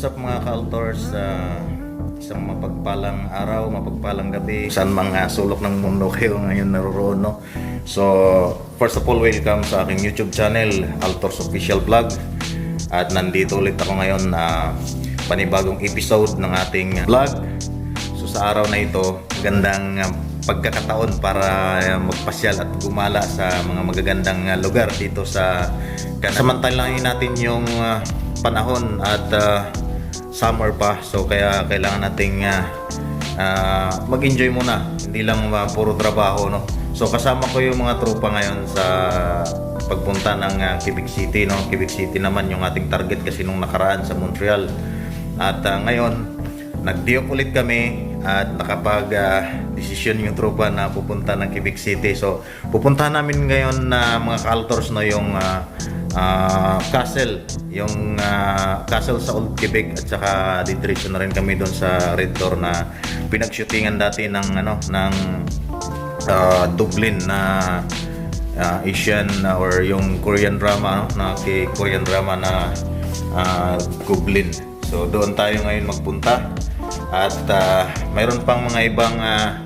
What's up mga ka-altors? Ah, isang mapagpalang araw, mapagpalang gabi. Saan mga sulok ng mundo kayo ngayon naroon, no? So, first of all, welcome sa aking YouTube channel, Altors Official Vlog. At nandito ulit ako ngayon na panibagong episode ng ating vlog. So, sa araw na ito, gandang ah, pagkakataon para ah, magpasyal at gumala sa mga magagandang ah, lugar dito sa Canada. Samantalahin natin yung ah, panahon at ah, summer pa. So kaya kailangan nating ah, ah, mag-enjoy muna. Hindi lang ah, puro trabaho no? So kasama ko yung mga tropa ngayon sa pagpunta ng ah, Quebec City no? Quebec City naman yung ating target kasi nung nakaraan sa Montreal. At ah, ngayon nagdiok ulit kami at nakapag ah, desisyon yung tropa na pupunta ng Quebec City. So, pupuntahan namin ngayon na mga ka-altors no yung ah, ah, castle, yung ah, castle sa Old Quebec at saka didiretso na rin kami doon sa Red Door na pinagshootingan dati ng ano ng ah, Dublin na ah, Asian or yung Korean drama no? na Korean drama na ah, Goblin. So doon tayo ngayon magpunta at ah, mayroon pang mga ibang ah,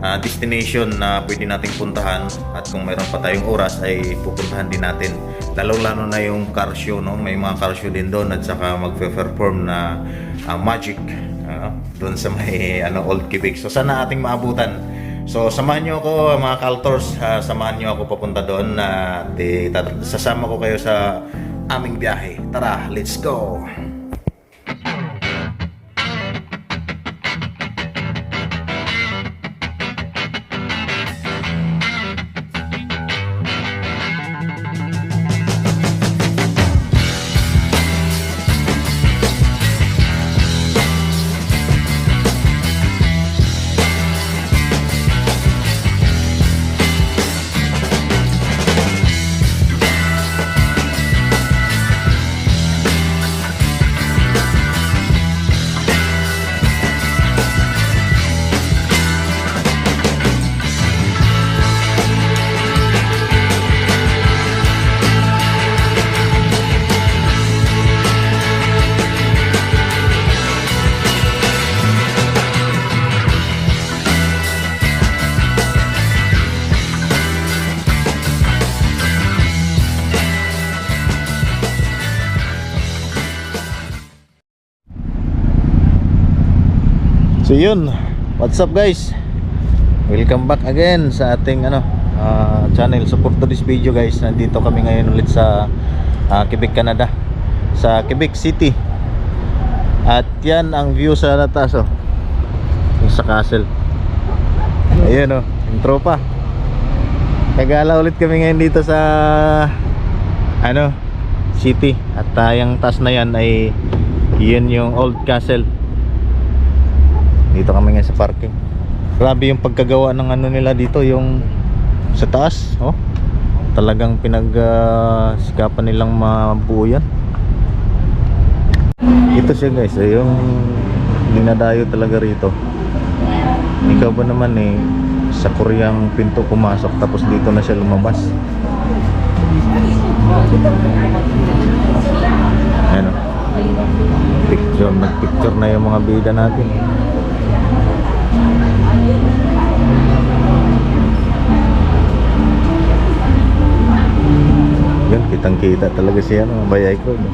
ah, destination na pwede nating puntahan. At kung mayroon pa tayong oras ay pupuntahan din natin. Lalo lalo na yung car show no? May mga car show din doon at saka magpe-perform na ah, magic ano, doon sa may ano Old Quebec. So sana ating maabutan. So samahan niyo ako mga Kaltors, ah, samahan niyo ako papunta doon na di, tat- sasama ko kayo sa aming biyahe. Tara, let's go. So yun, what's up guys? Welcome back again sa ating ano ah, channel. Support to this video guys. Nandito kami ngayon ulit sa ah, Quebec, Canada. Sa Quebec City. At yan ang view sa taas oh. Yung sa castle. Ayun oh, yung tropa. Kagala ulit kami ngayon dito sa ano city at ah, yung taas na yan ay yun yung old castle dito kami ngayon sa parking. Grabe yung pagkagawa ng ano nila dito yung sa taas oh. Talagang pinag ah, sikapan nilang mabuo yan. Ito siya guys eh, yung dinadayo talaga rito. Ikaw ba naman eh sa koreang pinto pumasok tapos dito na siya lumabas? Ayan o. Picture, nagpicture na yung mga bida natin. Kitang kita talaga siya, no? Bayay ko. No?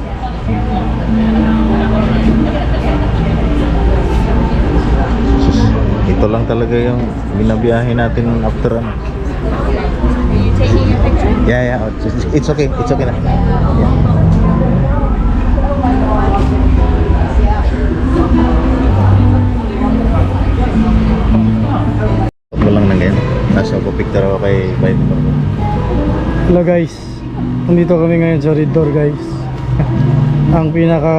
Ito lang talaga yung binabiyahe natin after ano. Yeah, yeah. It's, it's okay. It's okay na. Yeah. Lang na ngayon. Nasa ko picture ako kay Biden. Hello guys, nandito kami ngayon sa Red guys. Ang pinaka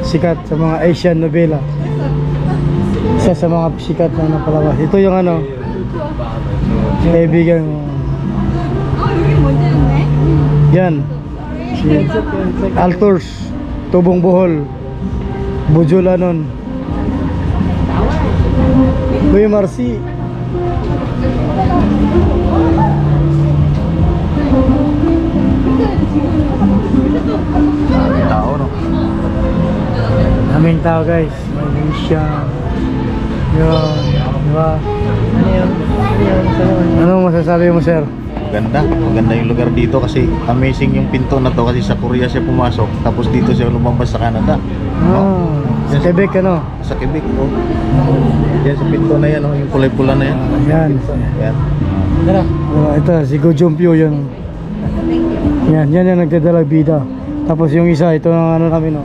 sikat sa mga Asian novela. Isa sa mga sikat na napalabas Ito yung ano Kaibigan mo. Yan. Altors Tubong Bohol Bujulanon Kuya Marcy Daming tao, no? Daming tao guys. Malaysia. Yun. Diba? Ano yun? Masasabi mo sir? Ganda, maganda yung lugar dito kasi amazing yung pinto na to kasi sa Korea siya pumasok tapos dito siya lumabas sa Canada. Ah, sa Quebec ano? Sa Quebec, oh. Yan sa pinto na yan, oh, yung kulay pula na yan. Yan. Yan. Tara. Ah, ito, si Go Jumpio yun. Yan, yan yung nagdadala bida. Tapos yung isa, ito ang ano namin no.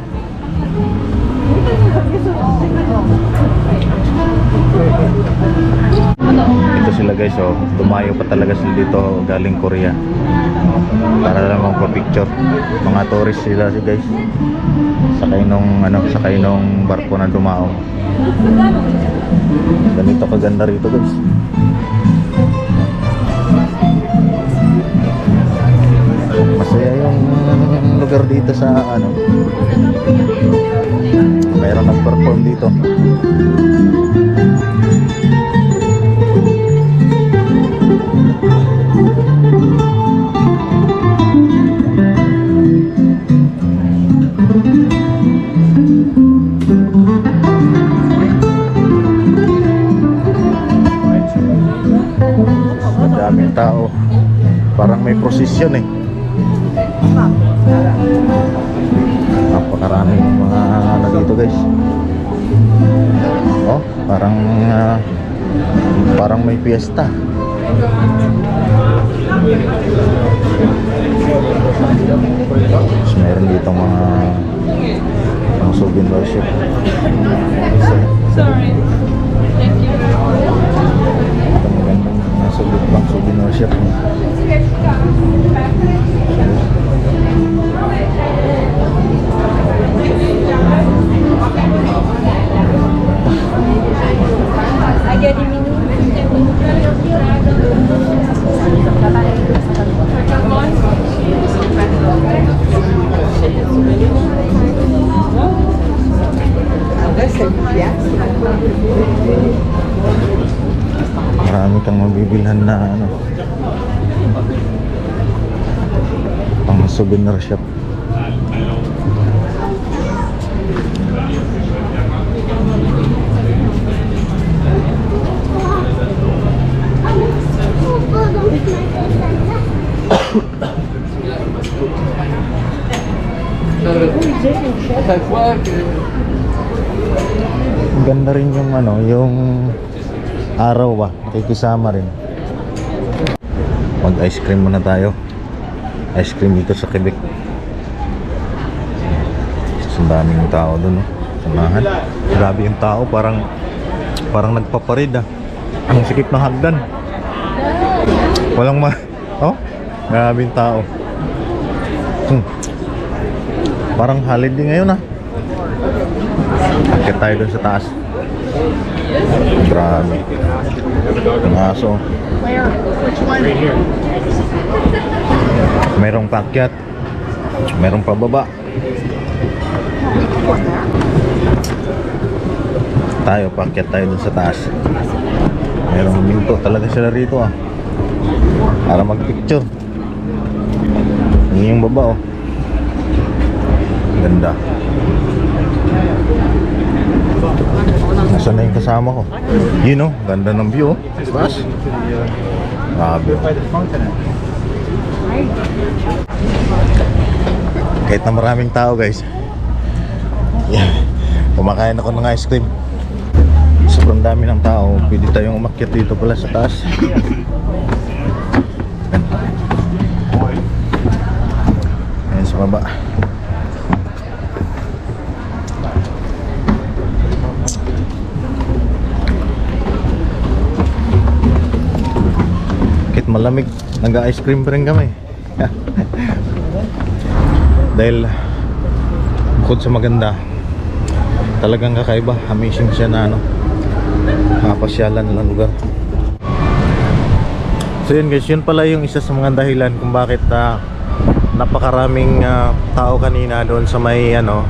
Ito sila guys, oh. Dumayo pa talaga sila dito galing Korea. Para lang magpa-picture. Mga tourist sila si guys. Sakay nung ano, sakay nung barko na dumao. Ganito kaganda rito guys. Lugar dito sa ano. Mayroon nag-perform dito. Madaming tao. Parang may prosesyon eh. Piyesta. Tapos meron dito mga mga souvenir shop. Sorry. Souvenir shop. Ganda rin yung ano, yung araw ba, nakikisama rin. Mag ice cream muna tayo. Ice cream dito sa Quebec. Ang daming tao doon, no? Samahan. Grabe yung tao, parang parang nagpaparid ah. Ang sikip ng hagdan. Walang ma... Oh, grabe yung tao. Hmm. Parang holiday ngayon ah. Akit tayo doon sa taas. Grabe. Ang aso. Merong pakyat. Merong pababa. Tayo, pakyat tayo doon sa taas. Merong minto talaga sila rito ah. Para magpicture. Yun yung baba oh. Ganda. Nasaan na yung kasama ko? Yun oh, ganda ng view oh. Taas. Grabe oh. Kahit na maraming tao guys. Yeah. Kumakain ako ng ice cream. Sobrang dami ng tao. Pwede tayong umakyat dito pala sa taas. Ayan sa baba. Kahit malamig, nag-ice cream pa rin kami. Dahil bukod sa maganda, talagang kakaiba. Amazing siya na ano, mapasyalan ng lugar. So yun guys, yun pala yung isa sa mga dahilan kung bakit ah, napakaraming ah, tao kanina doon sa may ano,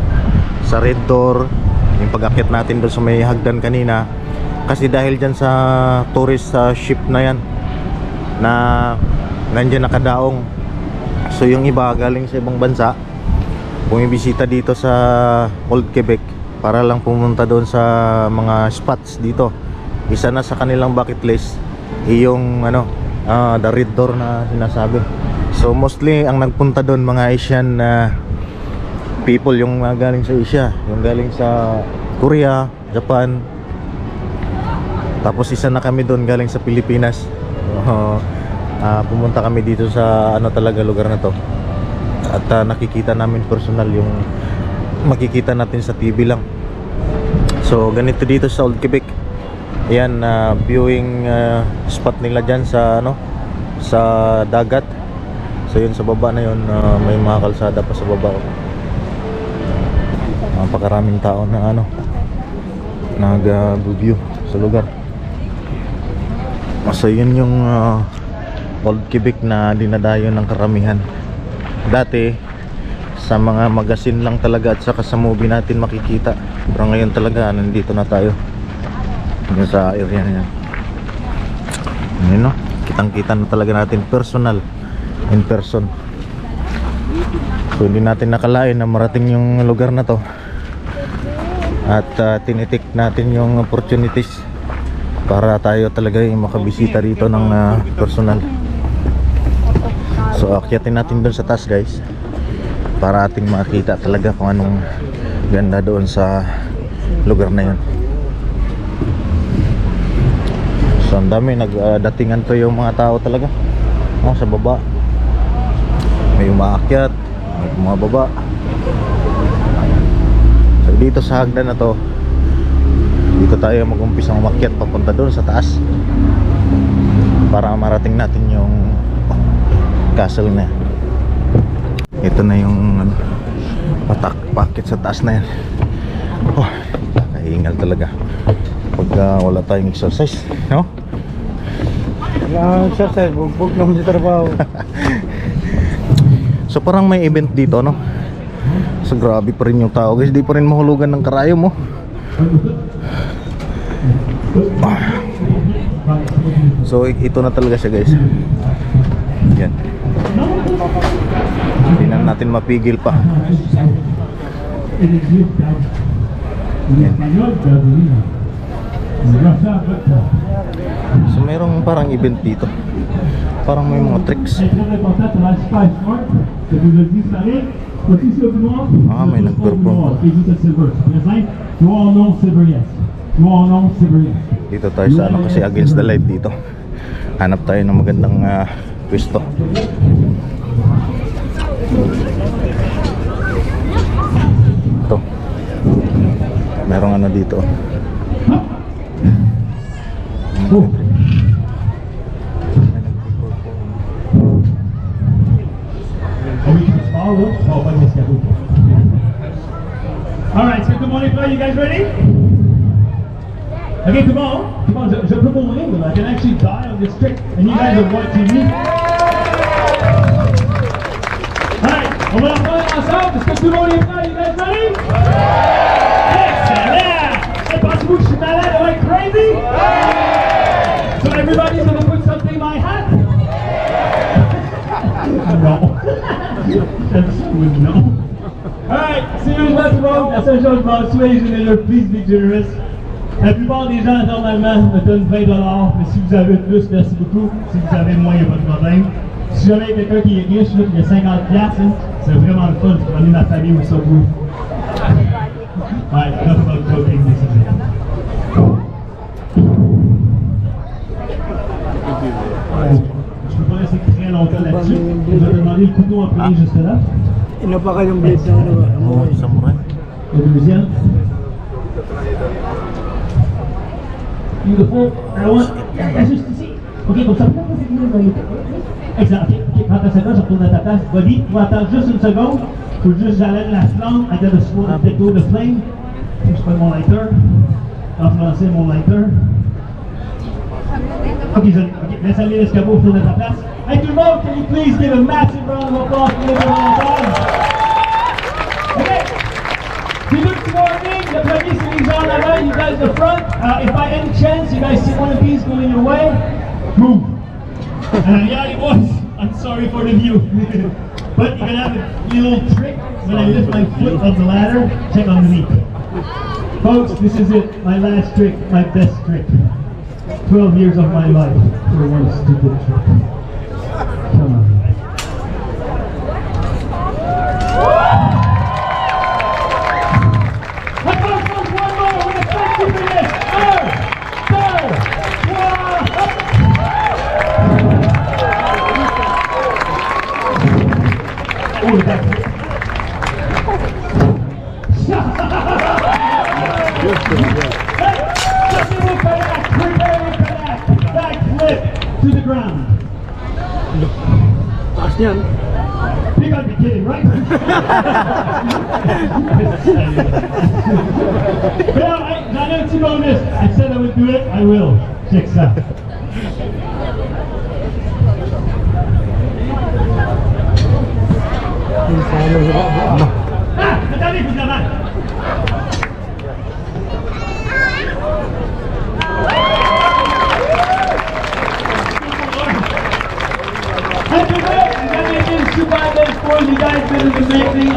sa red door, yung pag-akit natin doon sa may hagdan kanina. Kasi dahil dyan sa tourist sa ship na yan, na nandyan nakadaong. So yung iba galing sa ibang bansa, bumibisita dito sa Old Quebec para lang pumunta doon sa mga spots dito. Isa na sa kanilang bucket list yung ano, ah, the red door na sinasabi. So mostly ang nagpunta doon mga Asian na people yung mga galing sa Asia, yung galing sa Korea, Japan. Tapos isa na kami doon galing sa Pilipinas. So, ah, pumunta kami dito sa ano talaga lugar na to. At ah, nakikita namin personal yung makikita natin sa TV lang. So ganito dito sa Old Quebec. Ayan na viewing ah, spot nila diyan sa ano sa dagat. So yun sa baba na yun ah, may mga kalsada pa sa baba. Napakaraming tao na ano nag-view sa lugar. So yun yung ah, Old Quebec na dinadayo ng karamihan. Dati sa mga magasin lang talaga at saka sa movie natin makikita. Pero ngayon talaga nandito na tayo. Yung sa area na yan. Yun no? Kitang-kita na talaga natin personal in person. So hindi natin nakalain na marating yung lugar na to. At ah, tinitik natin yung opportunities para tayo talaga yung makabisita rito ng ah, personal. So akyatin natin doon sa taas guys para ating makita talaga kung anong ganda doon sa lugar na yun. So ang dami nagdatingan to yung mga tao talaga. Oh, sa baba. May umaakyat, may bumababa. So dito sa hagdan na to, dito tayo mag-umpisang umakyat papunta doon sa taas. Para marating natin yung castle na. Ito na yung ano, patak packet sa taas na yan. Oh, kahingal talaga. Pag ah, wala tayong exercise, no? Kailangan exercise, bugbog naman sa trabaho. So parang may event dito, no? So grabe pa rin yung tao guys, di pa rin mahulugan ng karayo mo. Ah. So ito na talaga siya guys. Yan. Hindi na natin mapigil pa. Yan. So merong parang event dito. Parang may mga tricks. Ah, may nag-perform. Dito tayo sa ano kasi against the light dito. Hanap tayo ng magandang ah, pwesto. Ito. Merong ano dito. Oh. Alright, so good morning, fellas. You guys ready? Okay, come on. Come on, je, je peux mourir, I can actually die on this trick, and you guys are watching me. On va la faire ensemble. Est-ce que tout le monde est prêt? Guys ready? Excellent! Hey, pensez-vous que je suis malade? Am I crazy? So everybody's gonna put something in my hat? no. That's would no. Alright, sérieusement tout le monde, la seule chose que je m'en suis, généreux, please be generous. La plupart des gens, normalement, me donnent 20 mais si vous avez plus, merci beaucoup. Si vous avez moins, il n'y a pas de problème. Si jamais quelqu'un qui est riche, là, qui a 50 piastres, hein, C'est vraiment le fun. On est ma famille au Sobo. Ouais, Je peux pas rester très longtemps là-dessus. Je vais demander le couteau en premier ah. juste là. Il n'a pas le deuxième. Il le faut. Alors, ah, juste ici. Ok, comme ça, vous Ok, ok. Prends ta seconde, je retourne à ta place. Body, tu vas attendre juste une seconde. Faut juste j'allume la flamme. I gotta slow the take the flame. Je prenne mon lighter. En français, mon lighter. Ok, je, ok, laisse aller l'escabeau, retourne à ta place. Hey, tout le monde, can you please give a massive round of applause for Time? Okay. Two good morning. The premier c'est les gens là-bas, you guys the front. Uh, if by any chance you guys see one of these going your way, move. Yeah, it was. I'm sorry for the view. but you're gonna have a little trick when I lift my foot up the ladder. Check underneath. Folks, this is it. My last trick, my best trick. 12 years of my life for one stupid trick. Oh, to the ground. You gotta be kidding, right? well, I, I know a bonus. I said I would do it. I will. Check this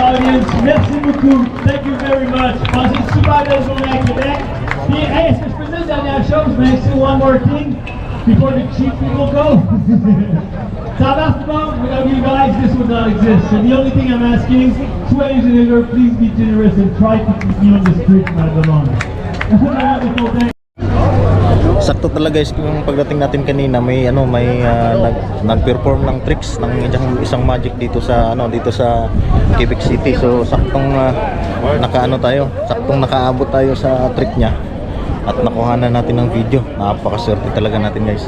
audience. Merci beaucoup. Thank you very much. Passez une super belle journée à Québec. Puis, hey, est-ce que je peux dire une dernière chose, mais c'est one more thing before the cheap people go? South Africa, without you guys, this would not exist. So the only thing I'm asking, Swedish and Igor, please be generous and try to keep me on the street when. Sakto talaga guys yung pagdating natin kanina may ano may ah, nag nag-perform ng tricks ng isang, isang magic dito sa ano dito sa Quebec City. So saktong ah, nakaano tayo, saktong nakaabot tayo sa trick niya at nakuhanan natin ng video. Napakaswerte talaga natin guys.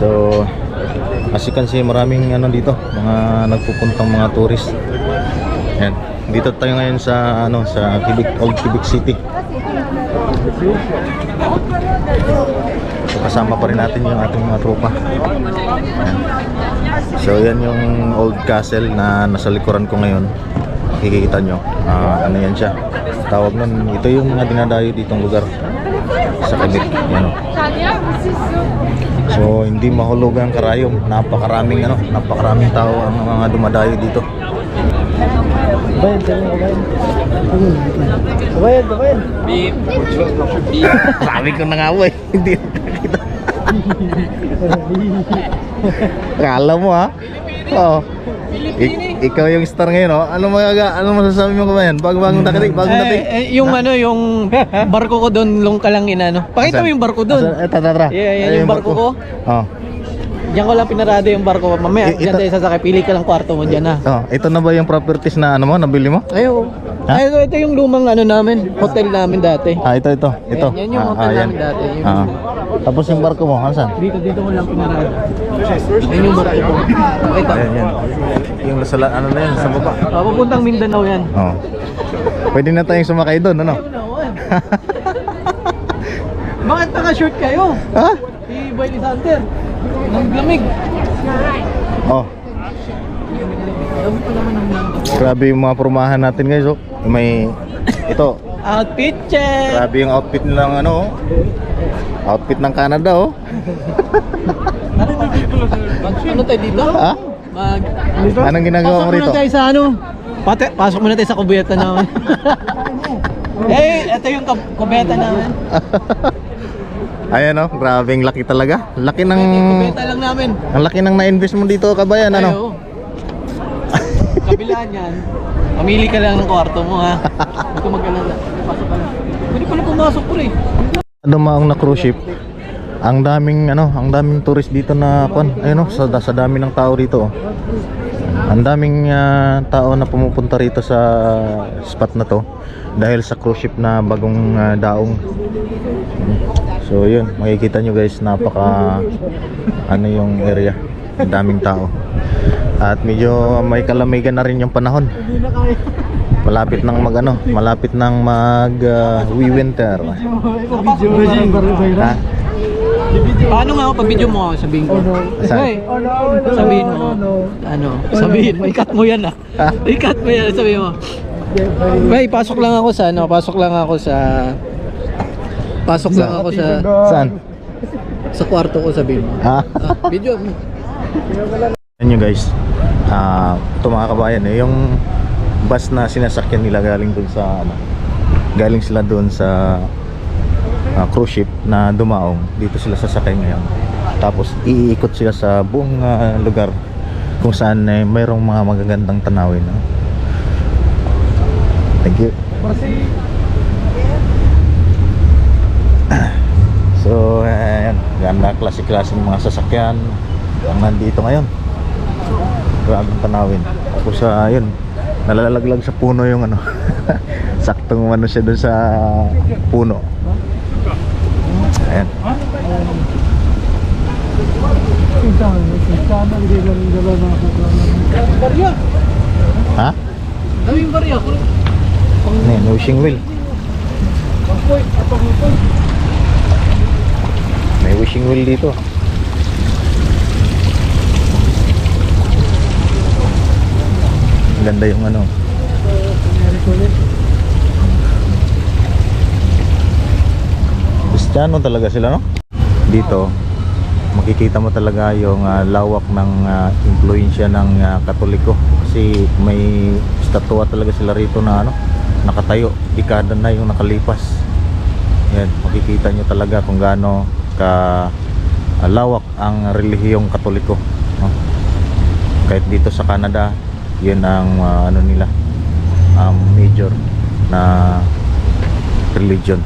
So as you maraming ano dito, mga nagpupuntang mga tourist. Yan. Dito tayo ngayon sa ano sa Quebec Old Quebec City. So, kasama pa rin natin yung ating mga tropa. Ayan. So yan yung old castle na nasa likuran ko ngayon. Kikita nyo. Ah, ano yan siya. Tawag nun, ito yung mga dinadayo ditong lugar sa Quebec. Yan o. So hindi mahulog ang karayom. Napakaraming ano, napakaraming tao ang mga dumadayo dito. Bayan, sabi mo, bayan. Bayan, bayan. Sabi ko na nga po eh. Hindi nakakita. Kala mo ha? Oo. Ik- ikaw yung star ngayon, oh. Ano magaga? Ano masasabi mo kumayan? Bago bagong dating, bagong dating. Eh, eh, yung ano, yung barko ko doon, lung ka lang inano. Pakita mo yung barko doon. Eh, tara, tara. Yeah, yeah, Ayun yung barko ko. Oh. Diyan ko lang pinarada yung barko. Mamaya, I- diyan ito- tayo sasakay. Pili ka lang kwarto mo dyan ha. Oh, ito na ba yung properties na ano mo, nabili mo? Ayo. Ha? Ay, ito, ito yung lumang ano namin, hotel namin dati. Ah, ito, ito. Ito. Yan, yan yung Ah, hotel ah, yan. namin dati. Yung- Ah. Tapos yung barko mo, Hansan? Dito, dito ko lang pinarada. Yan yung barko ko. Pakita. Ayan, yan. Yung la- ano na yan, sa baba. Ah, papuntang Mindanao yan. Oh. Pwede na tayong sumakay doon, ano? Bakit naka-short kayo? Ha? Si Boy Lisanter. Naglamig. Oh. Grabe yung mga purumahan natin guys, oh. May ito, Outfit check! grabe yung outfit ng ano, oh. Outfit ng Canada, oh. Ano tayo dito? Ha? Mag... Anong ginagawa Pasok mo rito? muna tayo sa ano? Pati, pasok muna tayo sa kubeta namin. eh, ito yung kubeta namin. Ayan, oh. Grabing laki talaga. Laki ng Kubeta lang namin. ang laki ng na-invest mo dito, kabayan, ano? Ayo. Kabilaan yan. Pamili ka lang ng kwarto mo ha. Huwag ka mag-alala. Pasok ka lang. Pwede pala pumasok pre. Dumaong na cruise ship. Ang daming ano, ang daming tourist dito na kon. Ayun oh, sa, sa dami ng tao rito. Oh. Ang daming ah, tao na pumupunta rito sa spot na to dahil sa cruise ship na bagong ah, daong. So yun, makikita nyo guys, napaka ano yung area. Ang daming tao. At medyo may kalamigan na rin yung panahon. Malapit nang mag ano, malapit nang mag ah, winter. Ha? Paano nga ako pag video mo ako sabihin ko? Saan? Hey, sabihin mo. Ano? Sabihin mo. I-cut mo yan ah. I-cut mo yan. Sabihin mo. Bay, pasok lang ako sa ano, pasok lang ako sa Pasok lang ako sa Saan? sa kwarto ko sabihin mo. Ha? Ah, video mo. Yan nyo guys. Ah, ito mga kabayan, eh, yung bus na sinasakyan nila galing dun sa ano, galing sila doon sa ah, cruise ship na dumaong. Dito sila sasakay ngayon. Tapos iikot sila sa buong ah, lugar kung saan eh, mayroong mga magagandang tanawin no? thank you. So ayan. Ganda klase-klaseng mga sasakyan ang nandito ngayon. Grabing tanawin. Tapos sa yun nalalaglag sa puno yung ano saktong ano siya doon sa puno ayan ha? Daming barya. ano wishing wheel may wishing wheel dito ganda yung ano. Kristiyano talaga sila no? Dito makikita mo talaga yung ah, lawak ng uh, impluensya ng ah, katoliko. Kasi may estatwa talaga sila rito na ano nakatayo. Dekada na yung nakalipas. Yan makikita nyo talaga kung gaano ka ah, lawak ang relihiyong katoliko no? kahit dito sa Canada yun ang ah, ano nila ang major na religion